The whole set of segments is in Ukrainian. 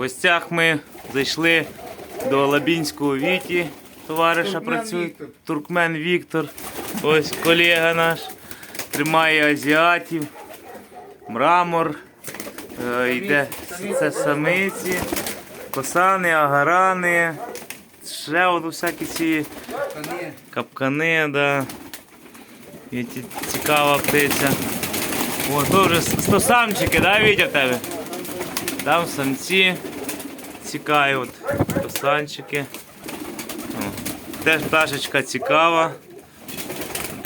Гостях ми зайшли до Лабінського Віті. Товариша Туркмен працює. Віктор. Туркмен Віктор. Ось колега наш. Тримає азіатів. Мрамор. Е, йде це самиці, косани, агарани. Ще от всякі ці капкани, да. І ці- цікава птиця. О, то вже сто самчики, да, Вітя в тебе? Там самці цікаві, от косанчики. Теж пташечка цікава.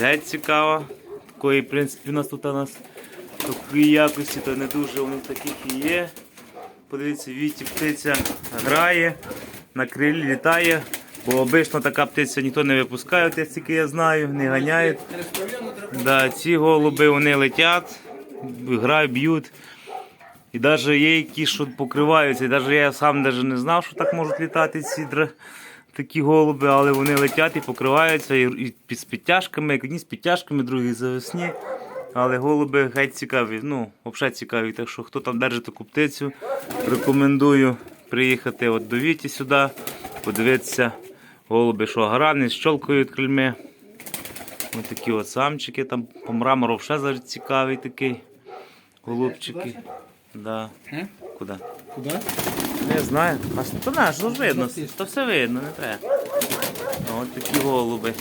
Геть цікава. Такої, в принципі, у нас тут у нас такої якості, то не дуже вони таких і є. Подивіться, Віті птиця грає, на крилі літає. Бо обично така птиця ніхто не випускає, от як тільки я знаю, не ганяють. Да, ці голуби вони летять, грають, б'ють. І навіть є які, що покриваються. І навіть я сам навіть не знав, що так можуть літати ці такі голуби, але вони летять і покриваються і, під з підтяжками, одні з підтяжками, другі завесні. Але голуби геть цікаві, ну, взагалі цікаві. Так що хто там держить таку птицю, рекомендую приїхати от до Віті сюди, подивитися голуби, що гарні, з щолкою крильми. Ось такі от самчики, там по мрамору ще цікавий такий. Голубчики. Да. Е? Куди? Куди? Не знаю. А то наш, ну ж видно. То все видно, не треба. Ось такі голуби.